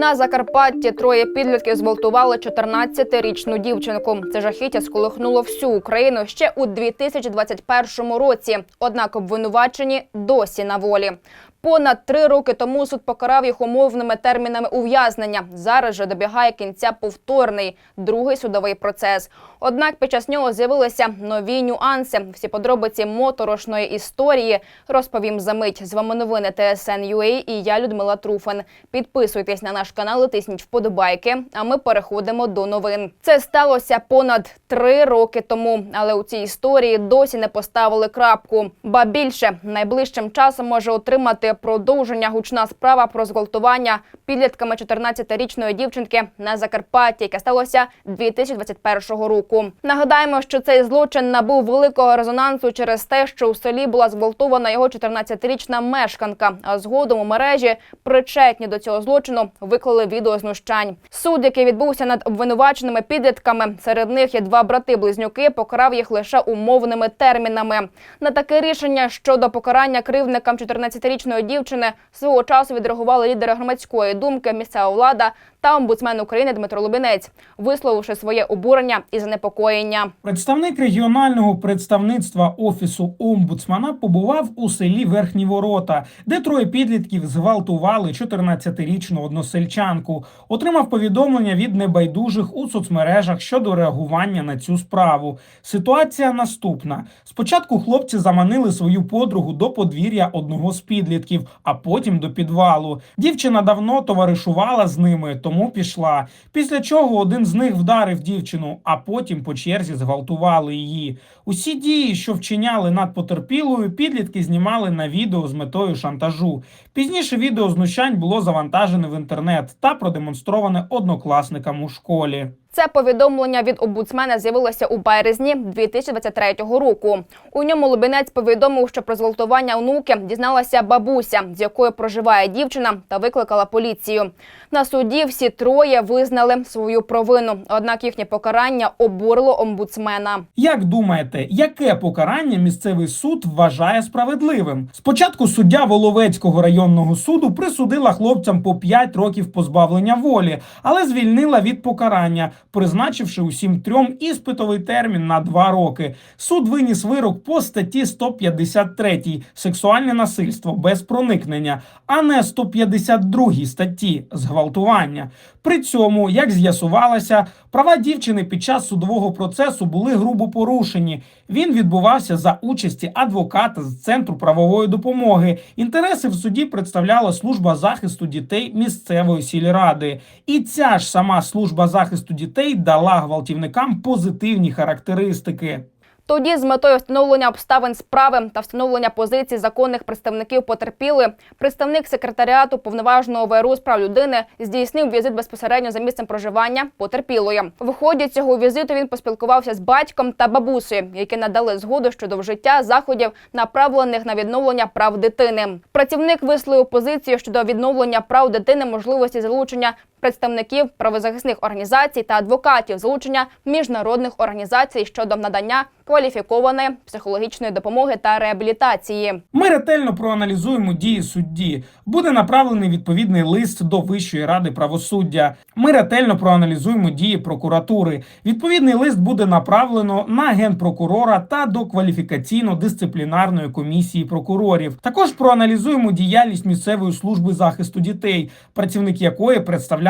На Закарпатті троє підлітків зґвалтували 14-річну дівчинку. Це жахіття сколихнуло всю Україну ще у 2021 році. Однак обвинувачені досі на волі. Понад три роки тому суд покарав їх умовними термінами ув'язнення. Зараз же добігає кінця повторний другий судовий процес. Однак під час нього з'явилися нові нюанси. Всі подробиці моторошної історії розповім за мить. З вами новини ТСН.UA і я Людмила Труфан. Підписуйтесь на наш канал, і тисніть вподобайки. А ми переходимо до новин. Це сталося понад три роки тому, але у цій історії досі не поставили крапку. Ба більше найближчим часом може отримати продовження гучна справа про зґвалтування підлітками 14-річної дівчинки на Закарпатті, яке сталося 2021 року. Нагадаємо, що цей злочин набув великого резонансу через те, що у селі була зґвалтована його 14-річна мешканка. А згодом у мережі причетні до цього злочину виклали відео знущань. Суд, який відбувся над обвинуваченими підлітками, серед них є два брати-близнюки, покарав їх лише умовними термінами. На таке рішення щодо покарання кривдникам 14-річної дівчини. Свого часу відреагували лідери громадської думки, місцева влада та омбудсмен України Дмитро Лубінець, висловивши своє обурення і занепокоєння. Представник регіонального представництва офісу омбудсмана побував у селі Верхні Ворота, де троє підлітків зґвалтували 14-річну односельчанку. Отримав повідомлення від небайдужих у соцмережах щодо реагування на цю справу. Ситуація наступна: спочатку хлопці заманили свою подругу до подвір'я одного з підлітків, а потім до підвалу. Дівчина давно товаришувала з ними, тому пішла. Після чого один з них вдарив дівчину, а потім по черзі зґвалтували її. Усі дії, що вчиняли над потерпілою, підлітки знімали на відео з метою шантажу. Пізніше відео знущань було завантажене в інтернет та продемонстроване однокласникам у школі. Це повідомлення від омбудсмена з'явилося у березні 2023 року. У ньому Лубінець повідомив, що про зґвалтування онуки дізналася бабуся, з якою проживає дівчина, та викликала поліцію. На суді всі троє визнали свою провину. Однак їхнє покарання обурило омбудсмена. Як думаєте, яке покарання місцевий суд вважає справедливим? Спочатку суддя Воловецького районного суду присудила хлопцям по 5 років позбавлення волі, але звільнила від покарання, призначивши усім трьом іспитовий термін на 2 роки. Суд виніс вирок по статті 153 сексуальне насильство без проникнення, а не 152 статті зґвалтування. При цьому, як з'ясувалося, права дівчини під час судового процесу були грубо порушені. Він відбувався за участі адвоката з центру правової допомоги. Інтереси в суді представляла служба захисту дітей місцевої сільради. І ця ж сама служба захисту дітей дала гвалтівникам позитивні характеристики. Тоді, з метою встановлення обставин справи та встановлення позицій законних представників потерпіли, представник секретаріату повноваженого ВРУ з прав людини здійснив візит безпосередньо за місцем проживання потерпілої. В ході цього візиту він поспілкувався з батьком та бабусею, які надали згоду щодо вжиття заходів, направлених на відновлення прав дитини. Працівник висловив позицію щодо відновлення прав дитини, можливості залучення представників правозахисних організацій та адвокатів, залучення міжнародних організацій щодо надання кваліфікованої психологічної допомоги та реабілітації. Ми ретельно проаналізуємо дії судді. Буде направлений відповідний лист до Вищої ради правосуддя. Ми ретельно проаналізуємо дії прокуратури. Відповідний лист буде направлено на генпрокурора та до кваліфікаційно-дисциплінарної комісії прокурорів. Також проаналізуємо діяльність місцевої служби захисту дітей, працівник якої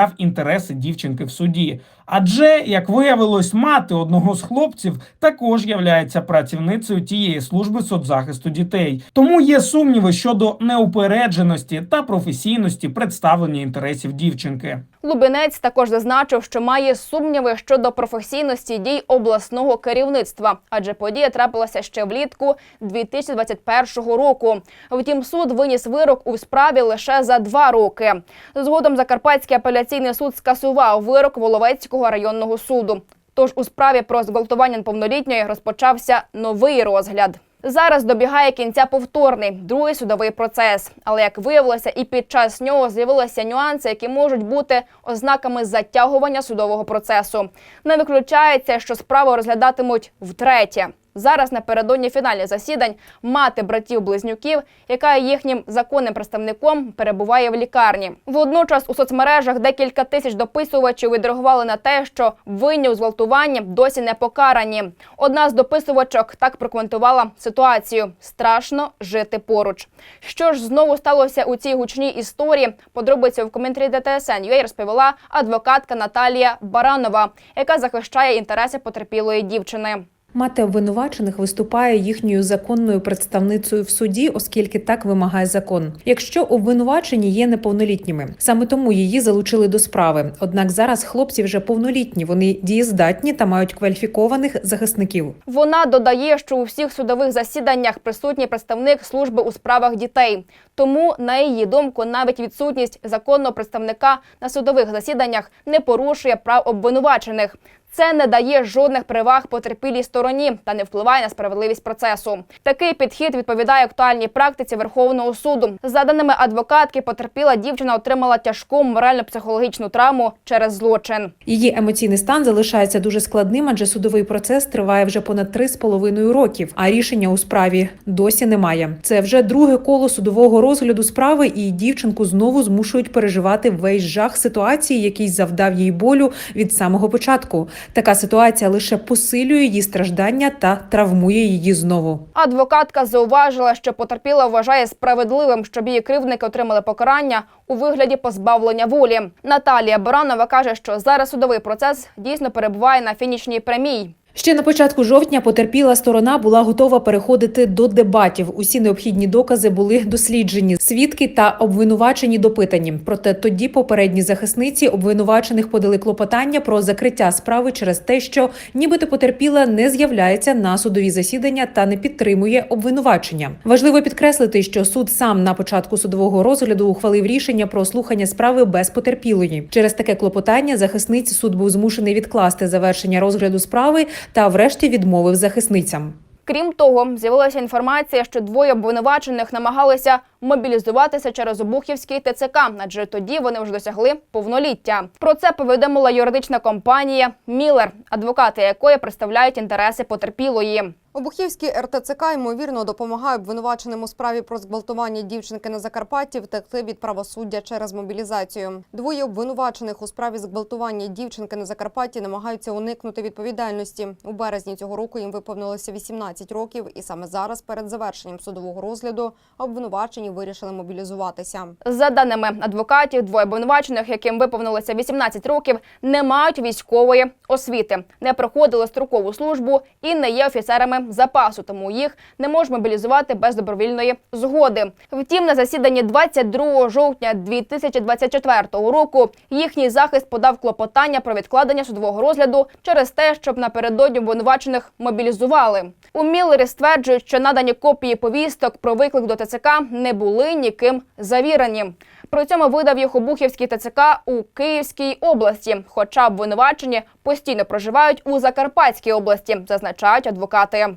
представляв інтереси дівчинки в суді. Адже, як виявилось, мати одного з хлопців також являється працівницею тієї служби соцзахисту дітей. Тому є сумніви щодо неупередженості та професійності представлення інтересів дівчинки. Лубінець також зазначив, що має сумніви щодо професійності дій обласного керівництва, адже подія трапилася ще влітку 2021 року. Втім, суд виніс вирок у справі лише за два роки. Згодом Закарпатський апеляційний суд скасував вирок Воловецького районного суду. Тож у справі про зґвалтування неповнолітньої розпочався новий розгляд. Зараз добігає кінця повторний другий судовий процес. Але як виявилося, і під час нього з'явилися нюанси, які можуть бути ознаками затягування судового процесу. Не виключається, що справу розглядатимуть втретє. Зараз напередодні фінальних засідань мати братів-близнюків, яка їхнім законним представником, перебуває в лікарні. Водночас у соцмережах декілька тисяч дописувачів відреагували на те, що винні у зґвалтуванні досі не покарані. Одна з дописувачок так прокоментувала ситуацію: страшно жити поруч. Що ж знову сталося у цій гучній історії? Подробиці в коментарі ДТСН ЮА розповіла адвокатка Наталія Баранова, яка захищає інтереси потерпілої дівчини. Мати обвинувачених виступає їхньою законною представницею в суді, оскільки так вимагає закон. Якщо обвинувачені є неповнолітніми, саме тому її залучили до справи. Однак зараз хлопці вже повнолітні, вони дієздатні та мають кваліфікованих захисників. Вона додає, що у всіх судових засіданнях присутній представник служби у справах дітей. Тому, на її думку, навіть відсутність законного представника на судових засіданнях не порушує прав обвинувачених. Це не дає жодних переваг потерпілій стороні та не впливає на справедливість процесу. Такий підхід відповідає актуальній практиці Верховного суду. За даними адвокатки, потерпіла дівчина отримала тяжку морально-психологічну травму через злочин. Її емоційний стан залишається дуже складним, адже судовий процес триває вже понад три з половиною років, а рішення у справі досі немає. Це вже друге коло судового розгляду справи, і дівчинку знову змушують переживати весь жах ситуації, який завдав їй болю від самого початку. Така ситуація лише посилює її страждання та травмує її знову. Адвокатка зауважила, що потерпіла вважає справедливим, щоб її кривдники отримали покарання у вигляді позбавлення волі. Наталія Баранова каже, що зараз судовий процес дійсно перебуває на фінішній прямій. Ще на початку жовтня потерпіла сторона була готова переходити до дебатів. Усі необхідні докази були досліджені, свідки та обвинувачені допитані. Проте тоді попередні захисниці обвинувачених подали клопотання про закриття справи через те, що нібито потерпіла не з'являється на судові засідання та не підтримує обвинувачення. Важливо підкреслити, що суд сам на початку судового розгляду ухвалив рішення про слухання справи без потерпілої. Через таке клопотання захисниці суд був змушений відкласти завершення розгляду справи та врешті відмовив захисницям. Крім того, з'явилася інформація, що двоє обвинувачених намагалися мобілізуватися через Обухівський ТЦК, адже тоді вони вже досягли повноліття. Про це повідомила юридична компанія Міллер, адвокати якої представляють інтереси потерпілої. Обухівський РТЦК ймовірно допомагає обвинуваченим у справі про зґвалтування дівчинки на Закарпатті втекти від правосуддя через мобілізацію. Двоє обвинувачених у справі зґвалтування дівчинки на Закарпатті намагаються уникнути відповідальності. У березні цього року їм виповнилося 18 років, і саме зараз, перед завершенням судового розгляду, обвинувачені вирішили мобілізуватися. За даними адвокатів, двоє обвинувачених, яким виповнилося 18 років, не мають військової освіти, не проходили строкову службу і не є офіцерами запасу, тому їх не можуть мобілізувати без добровільної згоди. Втім, на засіданні 22 жовтня 2024 року їхній захист подав клопотання про відкладення судового розгляду через те, щоб напередодні обвинувачених мобілізували. У Міллері стверджують, що надані копії повісток про виклик до ТЦК не були ніким завірені. При цьому видав їх Обухівський ТЦК у Київській області, хоча обвинувачені постійно проживають у Закарпатській області, зазначають адвокати.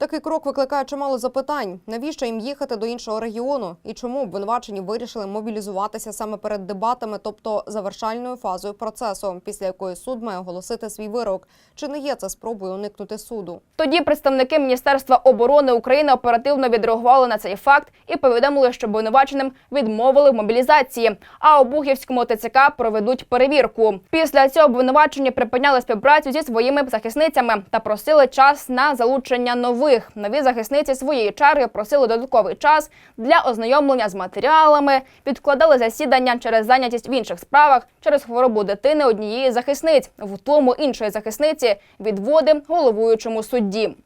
Такий крок викликає чимало запитань: навіщо їм їхати до іншого регіону, і чому обвинувачені вирішили мобілізуватися саме перед дебатами, тобто завершальною фазою процесу, після якої суд має оголосити свій вирок. Чи не є це спробою уникнути суду? Тоді представники Міністерства оборони України оперативно відреагували на цей факт і повідомили, що обвинуваченим відмовили в мобілізації, а Обухівському ТЦК проведуть перевірку. Після цього обвинувачені припиняли співпрацю зі своїми захисницями та просили час на залучення нових. Нові захисниці своєї черги просили додатковий час для ознайомлення з матеріалами, відкладали засідання через зайнятість в інших справах, через хворобу дитини однієї захисниць, в тому іншої захисниці відводи головуючому судді.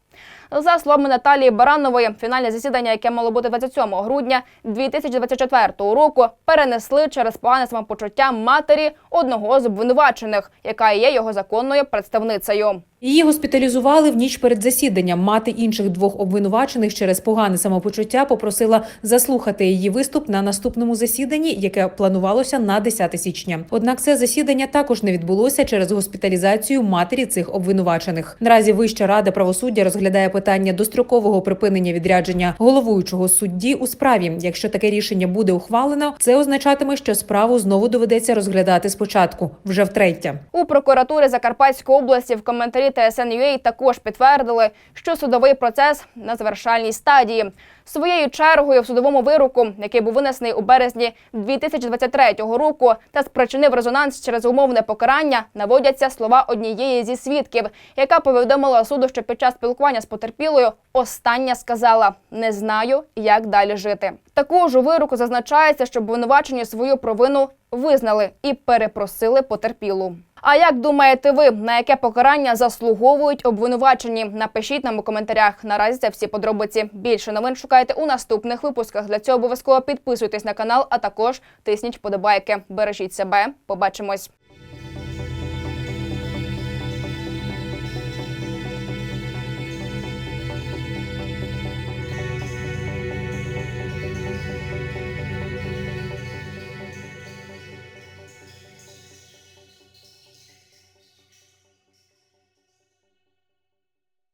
За словами Наталії Баранової, фінальне засідання, яке мало бути 27 грудня 2024 року, перенесли через погане самопочуття матері одного з обвинувачених, яка є його законною представницею. Її госпіталізували в ніч перед засіданням. Мати інших двох обвинувачених через погане самопочуття попросила заслухати її виступ на наступному засіданні, яке планувалося на 10 січня. Однак це засідання також не відбулося через госпіталізацію матері цих обвинувачених. Наразі Вища рада правосуддя розглядає питання дострокового припинення відрядження головуючого судді у справі. Якщо таке рішення буде ухвалено, це означатиме, що справу знову доведеться розглядати спочатку, вже втретє. У прокуратури Закарпатської області в коментарі ТСН.UA також підтвердили, що судовий процес на завершальній стадії. Своєю чергою в судовому вироку, який був винесений у березні 2023 року та спричинив резонанс через умовне покарання, наводяться слова однієї зі свідків, яка повідомила суду, що під час спілкування з потерпілою остання сказала: не знаю, як далі жити. Також у вироку зазначається, що обвинувачені свою провину визнали і перепросили потерпілу. А як думаєте ви, на яке покарання заслуговують обвинувачені? Напишіть нам у коментарях. Наразі це всі подробиці. Більше новин шукайте у наступних випусках. Для цього обов'язково підписуйтесь на канал, а також тисніть вподобайки. Бережіть себе. Побачимось.